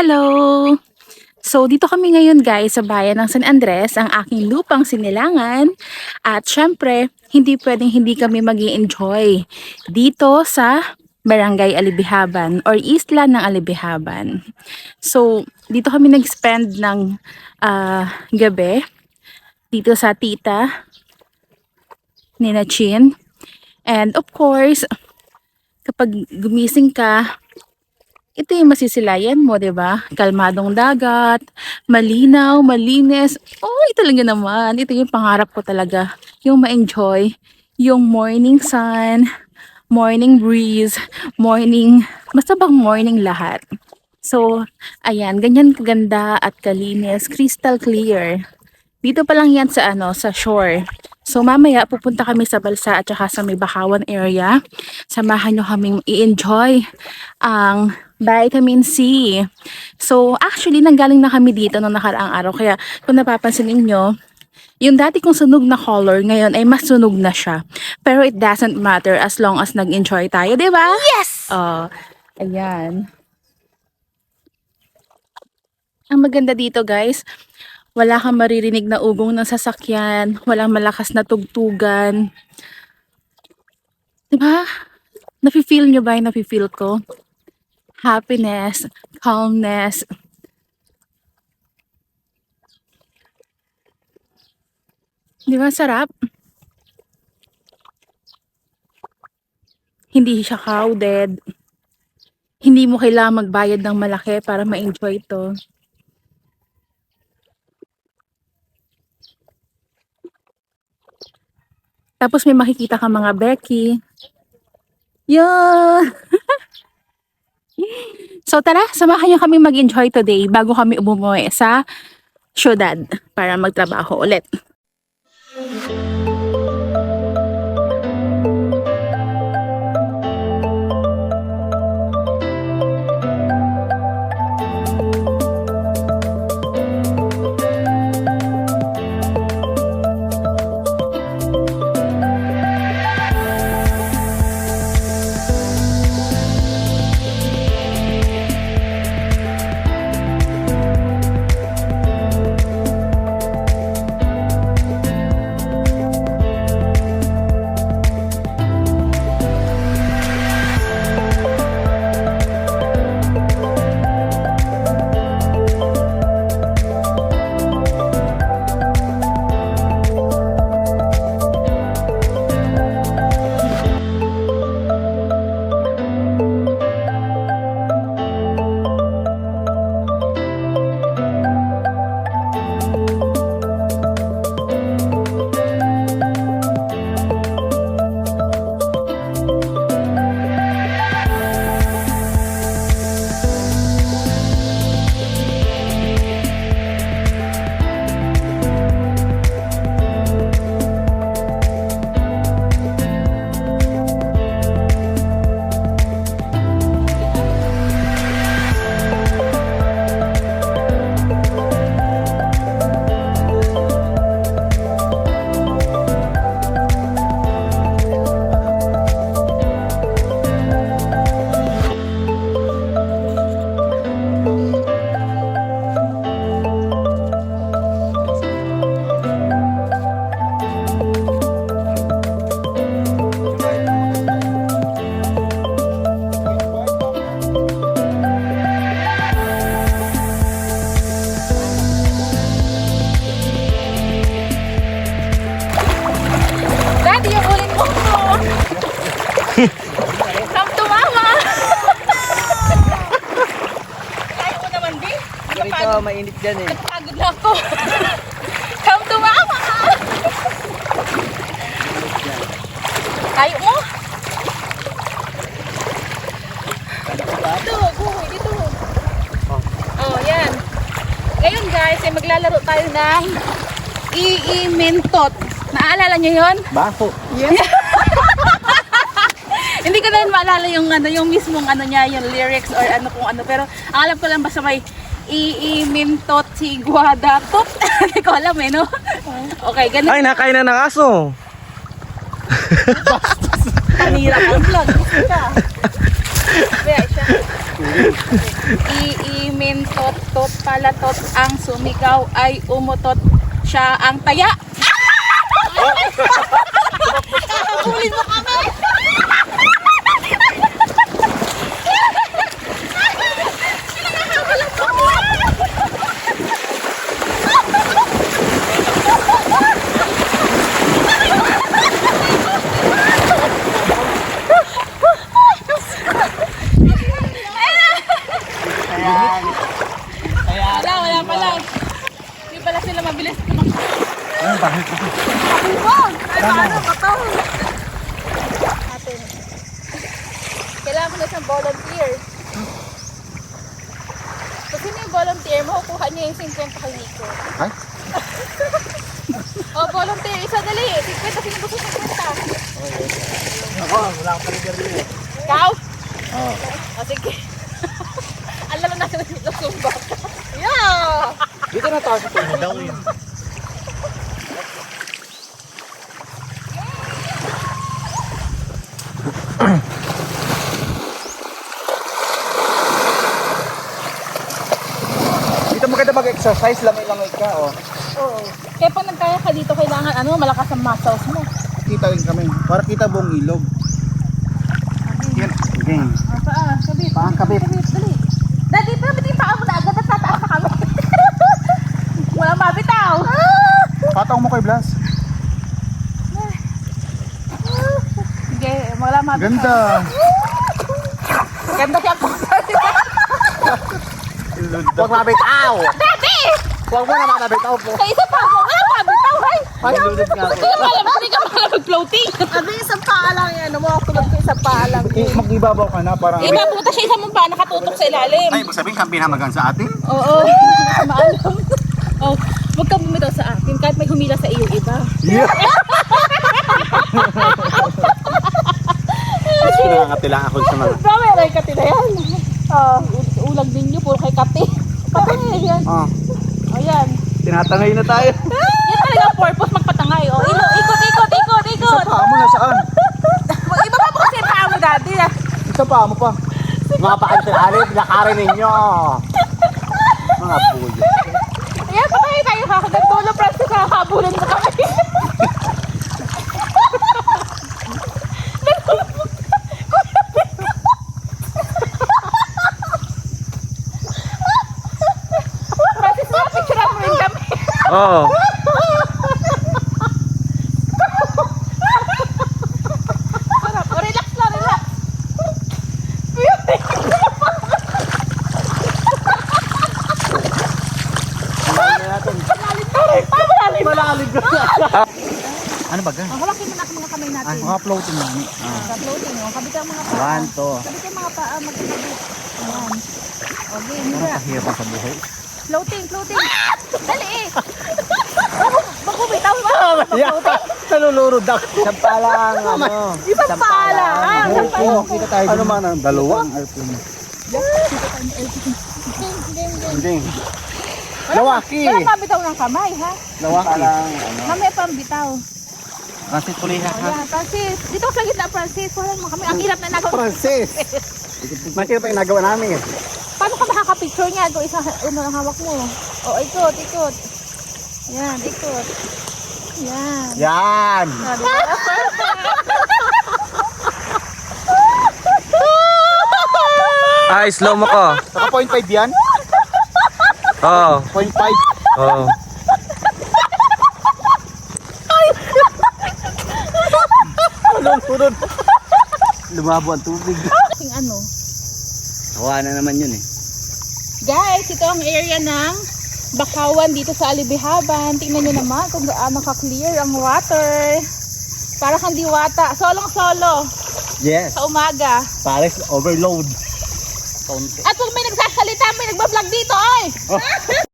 Hello! So, dito kami ngayon guys sa bayan ng San Andres, ang aking lupang sinilangan. At syempre, hindi pwedeng hindi kami mag enjoy dito sa Barangay Alibihaban or Isla ng Alibihaban. So, dito kami nag-spend ng ah, gabi dito sa tita ni na Chin. And of course, kapag gumising ka, ito yung masisilayan mo, 'di ba? Kalmadong dagat, malinaw, malinis. Oh, ito talaga naman. Ito yung pangarap ko talaga. Yung ma-enjoy yung morning sun, morning breeze, morning, basta bang morning lahat. So, ayan, ganyan kaganda at kalinis, crystal clear. Dito pa lang yan sa ano, sa shore. So mamaya pupunta kami sa Balsa at saka sa may Bakawan area. Samahan nyo kaming i-enjoy ang vitamin C. So actually nanggaling na kami dito nung nakaraang araw. Kaya kung napapansin ninyo, yung dati kong sunog na color ngayon ay mas sunog na siya. Pero it doesn't matter as long as nag-enjoy tayo, di ba? Yes! Oh, ayan. Ang maganda dito guys, wala kang maririnig na ugong ng sasakyan, walang malakas na tugtugan. 'Di ba? Nafe-feel nyo ba yung nafe-feel ko? Happiness, calmness. Di ba sarap? Hindi siya crowded. Hindi mo kailangan magbayad ng malaki para ma-enjoy to. Tapos may makikita ka mga Becky. Yun! So tara, samahan niyo kami mag-enjoy today bago kami umuwi sa syudad para magtrabaho ulit. Daddy, Mainit dyan eh. Napagod na ako. Come to mama! Tayo mo! Dito, buhay, dito. Oh, yan. Ngayon guys, ay maglalaro tayo ng iimintot. Naalala nyo yon? Baso. Hindi ko na rin maalala yung ano, yung mismong ano niya, yung lyrics or ano kung ano. Pero alam ko lang basta may iimintot si Guadatot. Hindi ko alam eh, no? Okay, ganun. Ay, nakain na ng aso. Kanira ang vlog. Gusto ka. Iimintot tot palatot ang sumigaw ay umutot siya ang taya. Habulin mo kami! Wala, wala pala. Hindi pala sila mabilis tumakbo. Ano, bakit? Bubong! Ay, paano ba to? Natin. Kailangan ko na siyang volunteer. Pag sino yung volunteer, makukuha niya yung 50 kay Nico. Ay? oh, volunteer. Isa dali. 50, sino gusto 50? Ako, wala akong paligarilyo. Ikaw? Oo. O, sige. Alam mo na yung lusumba. Yeah! Dito na tayo sa tubo daw yun. Dito maganda mag-exercise, lamay-lamay ka, oh. Oo. Kaya pag nagkaya ka dito, kailangan ano, malakas ang muscles mo. Kita rin kami, para kita buong ilog. Yan, okay. Ah, paa, kabit. Paa, kabit. Kabit, dali. Dali, pero bitin paa mo na agad at tataas na kami. Wala mabitaw. Patong mo kay Blas. Sige, wala mabitaw. Ganda. Ganda siya po. Huwag mabitaw. Dati! Huwag mo na mabitaw po. Sa isa pa mo, wala mabitaw. Ay! Malulod nga Hindi ka malam, hindi ka malam floating. Abi, isang paa lang yan. Ano mo, tulad ko isang paa lang. Mag-ibabaw ka na para... Iba puta siya isang pa nakatutok sa ilalim. Ay, magsabihin kang pinamagan sa atin? Oo, hindi ka maalam. Oh, huwag kang bumitaw sa akin kahit may humila sa iyo iba. Yeah. Nakakatila ako sa mga... Dami rin kati na yan. Oh, ulag ninyo, puro kay kati. Kati, yan. Oh, O yan. tinatangay na tayo. Yan talaga ang purpose magpatangay. O, ilo, ikot, ikot, ikot, ikot. Paa mo na saan? Iba pa po kasi paa mo dati. ah. Isa paa mo pa. Mga alip, lakarin ninyo. Mga puyo. Dolo, Francis, kakabulan mo kami. Oo. Sarap. O, relax lang, relax. Malalim ka Ano ba gan? Oh, hawakin mo na ang mga kamay natin. Mga floating na. Sa floating, oh. Kabit ang mga paa. One, two. Kabit ang mga paa, magkakabit. Ayan. Okay, Parang hira. kahirap sa buhay. Floating, floating. Dali eh. Magbubitaw ba? Yeah. Nalulurod ako. Isang palang, ano. Isang pala. Ah, isang pala. Kita tayo. Ano man ang dalawang airplane. Hindi. Lawaki. Wala pambitaw ng kamay, ha? Lawaki. Palang, ano. Mamaya pambitaw. Francis Puliha ha? Ayan, Francis. Dito ka sa gitna, Francis. Wala mo kami. Ang hirap na nagawa. Francis. Masira pa yung nagawa namin. Paano ka makaka-picture niya? Ito isa, ano ang hawak mo. O, ikot, ikot. Yan, ikot. Yan. Yan. Ay, slow mo ko. Naka point five yan? Oo. Point five. Oo. Sunod, sunod. Lumabo ang tubig. Yung ano. Hawa na naman yun eh. Guys, ito ang area ng Bakawan dito sa Alibihaban. Tingnan nyo naman kung gaano ka-clear ang water. Para kang diwata. Solong-solo Yes. sa umaga. Paris overload. At pag may nagsasalita, may nagbablog dito, oy!